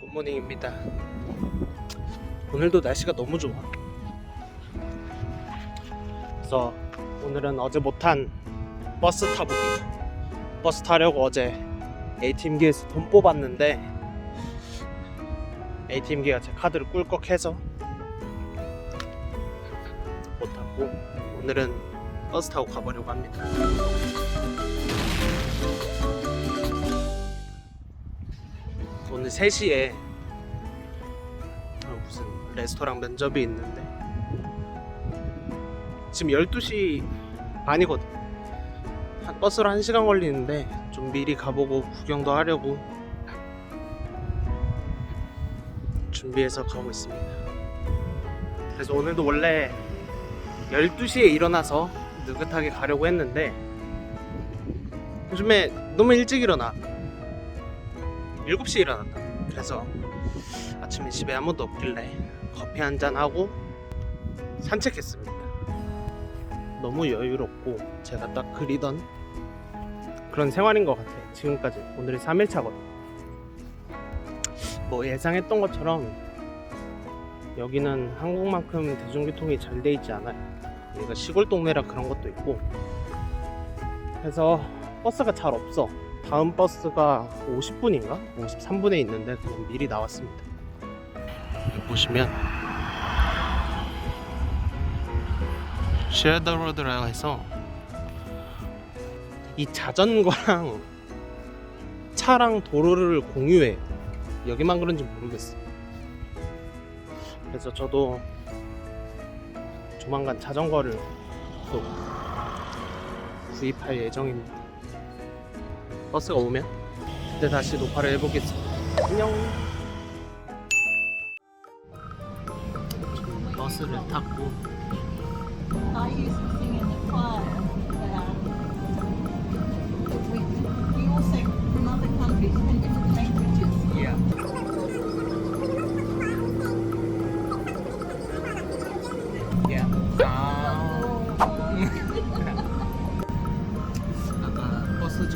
굿모닝입니다. 오늘도 날씨가 너무 좋아. 그래서 오늘은 어제 못한 버스 타보기. 버스 타려고 어제 ATM기에서 돈 뽑았는데 ATM기가 제 카드를 꿀꺽해서 못 탔고 오늘은 버스 타고 가보려고 합니다. 오늘 3시에 어, 무슨 레스토랑 면접이 있는데. 지금 12시 반이거든. 한- 버스로 1시간 걸리는데 좀 미리 가보고 구경도 하려고 준비해서 가고 있습니다. 그래서 오늘도 원래 12시에 일어나서 느긋하게 가려고 했는데 요즘에 너무 일찍 일어나 7시에 일어났다. 그래서 아침에 집에 아무도 없길래 커피 한 잔 하고 산책했습니다. 너무 여유롭고 제가 딱 그리던 그런 생활인 것 같아. 지금까지 오늘이 3일차거든. 뭐 예상했던 것처럼 여기는 한국만큼 대중교통이 잘 돼 있지 않아요. 여기가 시골 동네라 그런 것도 있고 그래서 버스가 잘 없어. 다음 버스가 50분인가? 53분에 있는데 그건 미리 나왔습니다. 보시면 쉐어더 로드라고 해서 이 자전거랑 차랑 도로를 공유해. 여기만 그런지 모르겠어. 그래서 저도 조만간 자전거를 또 구입할 예정입니다. 버스가 오면 그때 다시 녹화를 해보겠습니다. 안녕. 버스를 탔고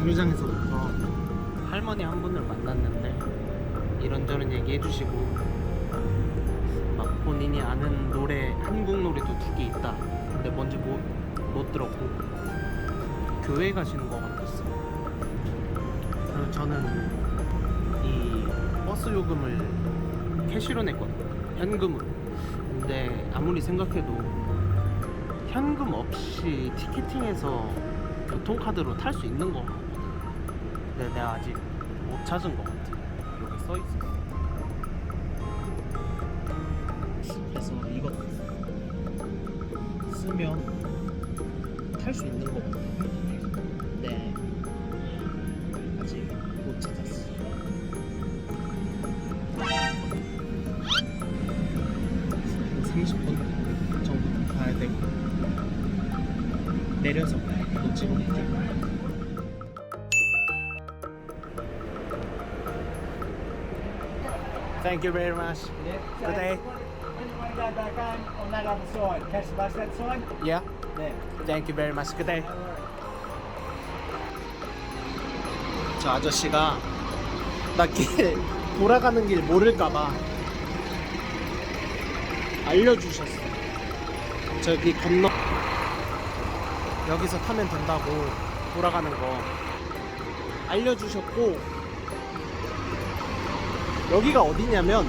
정류장에서부터 할머니 한 분을 만났는데 이런저런 얘기해 주시고 막 본인이 아는 노래 한국 노래도 두 개 있다. 근데 뭔지 못, 못 들었고 교회 가시는 것 같았어요. 그리고 저는 이 버스 요금을 캐시로 냈거든요. 현금으로. 근데 아무리 생각해도 현금 없이 티켓팅해서 교통카드로 탈 수 있는 거. 근데 내가 아직 못 찾은 것 같아. 여기 써 있어. 그래서 이거 쓰면 탈 수 있는 거 같아. 네. 아직 못 찾았어. 한 30분 정도 가야 되고 내려서 놓치고 있게. Thank you very much. Good day. bus that side. Yeah. Thank you very much. Good day. 저 아저씨가 나 길 돌아가는 길 모를까봐 알려주셨어. 저기 건너 여기서 타면 된다고 돌아가는 거 알려주셨고 여기가 어디냐면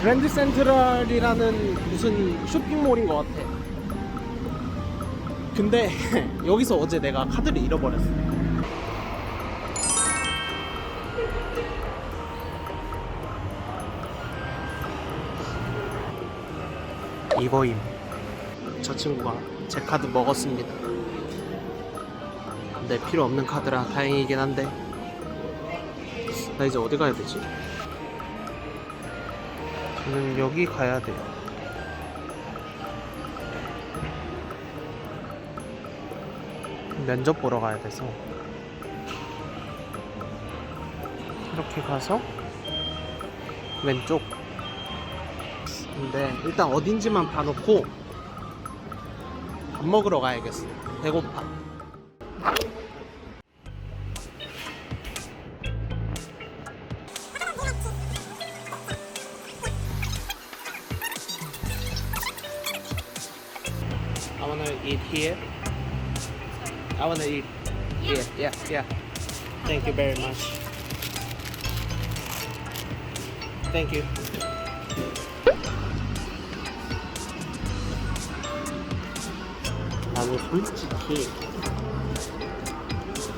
그랜드 센트럴이라는 무슨 쇼핑몰인 것 같아. 근데 여기서 어제 내가 카드를 잃어버렸어. 이거임. 저 친구가 제 카드 먹었습니다. 근데 필요 없는 카드라 다행이긴 한데. 나 이제 어디 가야 되지? 저는 여기 가야 돼요. 면접 보러 가야 돼서 이렇게 가서 왼쪽 근데 일단 어딘지만 봐놓고 밥 먹으러 가야겠어 배고파 eat here? I want to eat here. Yeah, yeah. Thank you very much. Thank you. 나는 솔직히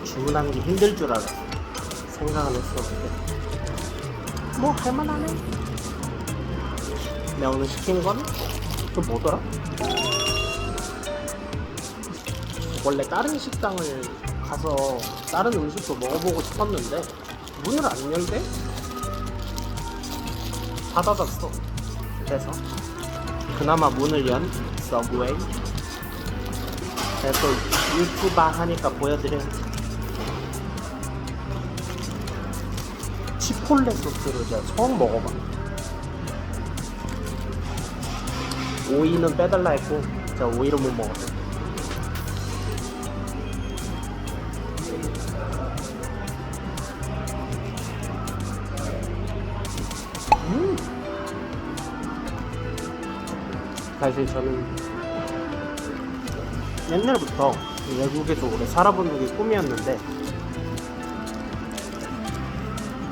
주문하는 게 힘들 줄 알았어. 생각은 했었는데. 뭐, 할만하네. 내가 오늘 시킨 건? 그 뭐더라? 원래 다른 식당을 가서 다른 음식도 먹어보고 싶었는데 문을 안 열대? 닫아놨어. 그래서 그나마 문을 연 서브웨이 그래서 유튜브 하니까 보여드려야지 치폴레 소스를 제가 처음 먹어봐. 오이는 빼달라 했고 제가 오이를 못 먹었어요 사실 저는 옛날부터 외국에서 오래 살아보는 게 꿈이었는데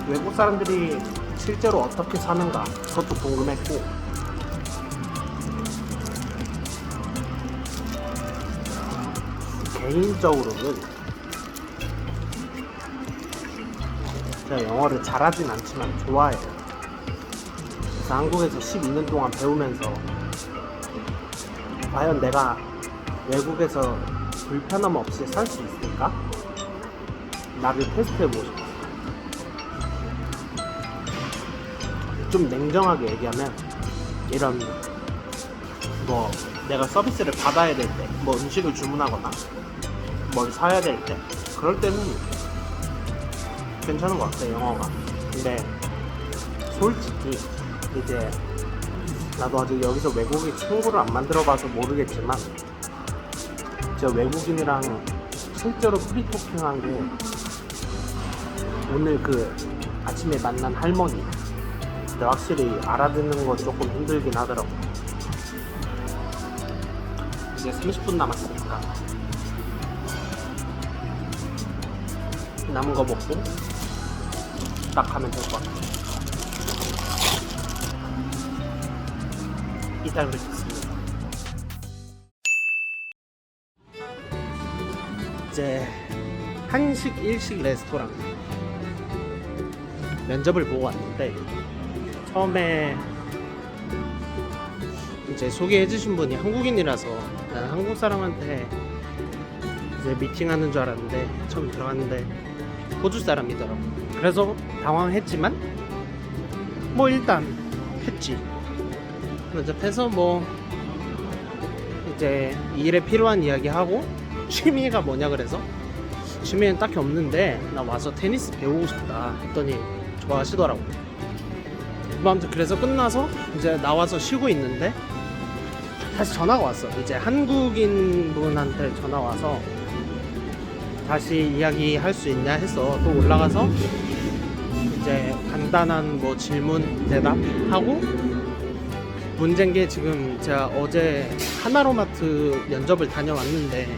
외국 사람들이 실제로 어떻게 사는가 그것도 궁금했고 개인적으로는 제가 영어를 잘하진 않지만 좋아해요. 그래서 한국에서 12년 동안 배우면서 과연 내가 외국에서 불편함 없이 살 수 있을까? 나를 테스트해보고 싶어. 좀 냉정하게 얘기하면 이런 뭐 내가 서비스를 받아야 될 때, 뭐 음식을 주문하거나 뭘 사야 될 때, 그럴 때는 괜찮은 것 같아 영어가. 근데 솔직히 이제 나도 아직 여기서 외국인 친구를 안 만들어봐서 모르겠지만 저 외국인이랑 실제로 프리토킹한 게 오늘 그 아침에 만난 할머니. 근데 확실히 알아듣는 건 조금 힘들긴 하더라고. 이제 30분 남았으니까. 남은 거 먹고 딱 하면 될 것 같아 이따 뵙겠습니다. 이제 한식 일식 레스토랑. 면접을 보고 왔는데 처음에 이제 소개해 주신 분이 한국인이라서 나는 한국 사람한테 이제 미팅하는 줄 알았는데 처음 들어갔는데 호주 사람이더라고. 그래서 당황했지만 뭐 일단 했지 면접해서 뭐 이제 일에 필요한 이야기 하고 취미가 뭐냐 그래서 취미는 딱히 없는데 나 와서 테니스 배우고 싶다 했더니 좋아하시더라고. 뭐 아무튼 그래서 끝나서 이제 나와서 쉬고 있는데 다시 전화가 왔어 이제 한국인 분한테 전화 와서 다시 이야기 할 수 있냐 해서 또 올라가서 이제 간단한 뭐 질문 대답하고 문제인 게 지금 제가 어제 하나로마트 면접을 다녀왔는데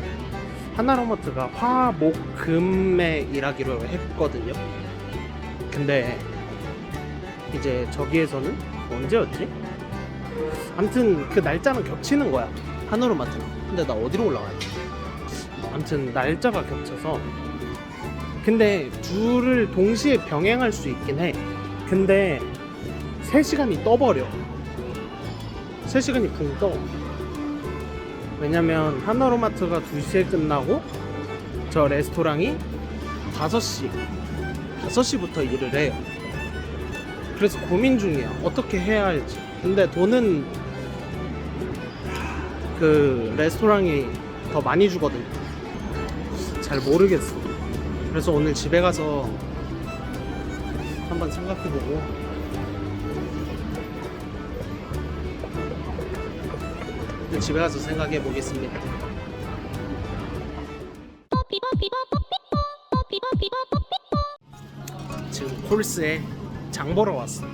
하나로마트가 화, 목, 금에 일하기로 했거든요. 근데 이제 저기에서는 언제였지? 아무튼 그 날짜는 겹치는 거야. 하나로마트는. 근데 나 어디로 올라가야 돼? 아무튼 날짜가 겹쳐서 근데 둘을 동시에 병행할 수 있긴 해. 근데 3시간이 떠버려. 3시간이 붕 떠. 왜냐면 하나로마트가 2시에 끝나고 저 레스토랑이 5시 5시부터 일을 해요. 그래서 고민 중이야 어떻게 해야 할지. 근데 돈은 그 레스토랑이 더 많이 주거든 잘 모르겠어. 그래서 오늘 집에 가서 한번 생각해보고 그 집에 가서 생각해 보겠습니다. 지금 콜스에 장 보러 왔어.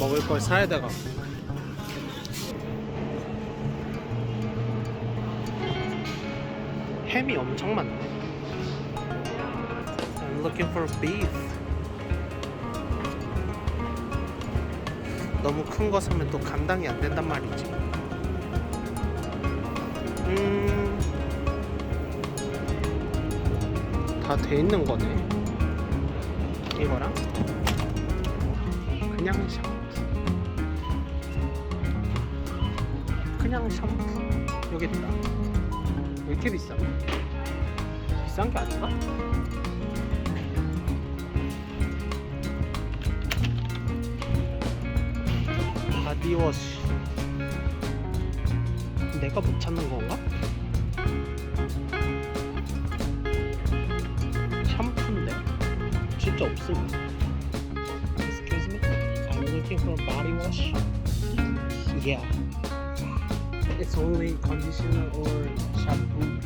먹을 걸 사야 돼가. 햄이 엄청 많네. I'm looking for beef. 너무 큰 거 사면 또 감당이 안 된단 말이지. 음, 다 돼 있는 거네. 이거랑 그냥 샴푸. 그냥 샴푸. 여기 있다. 왜 이렇게 비싸? 비싼 게 아닌가? 바디워시. 내가 못 찾는 건가? 샴푸인데 진짜 없음. Excuse me, I'm looking for body wash. Yeah. It's only conditioner or shampoo.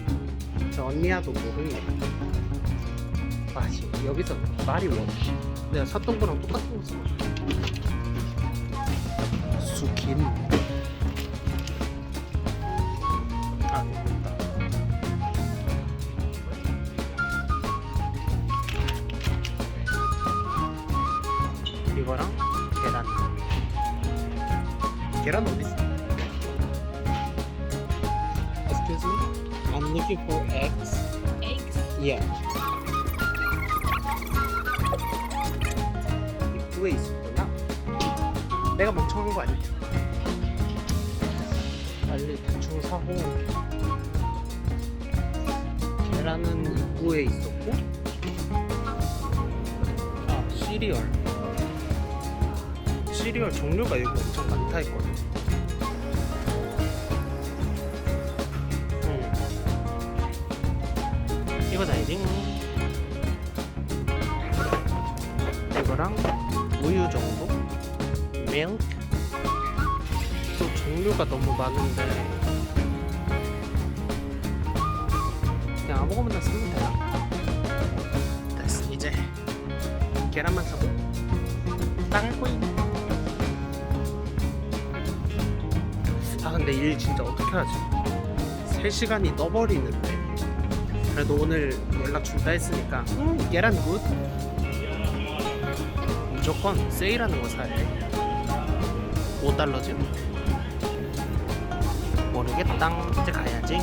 저 언니야도 모르네. 맛이 여기서 바디 워시. 내가 샀던 거랑 똑같은 거 써. 아, 됐다. 이거랑 계란. 계란 어디 있어? Excuse me. I'm looking for eggs. Eggs. Yeah. 있었구나. 내가 멍청한 거 아니지? 빨리 대충 사고 계란은 입구에 있었고 아 시리얼 시리얼 종류가 여기 엄청 많다 했거든 음. 이거 다 이징 이거랑 밀크? 또 종류가 너무 많은데. 그냥 아무거나 쓰면 되나? 됐어 이제 계란만 사고. 땅콩 아 근데 일 진짜 어떻게 하지? 3시간이 떠버리는데. 그래도 오늘 연락 준다 했으니까 음 계란 굿. 무조건 세일하는 거 사야 돼 5달러지? 모르겠다 이제 가야지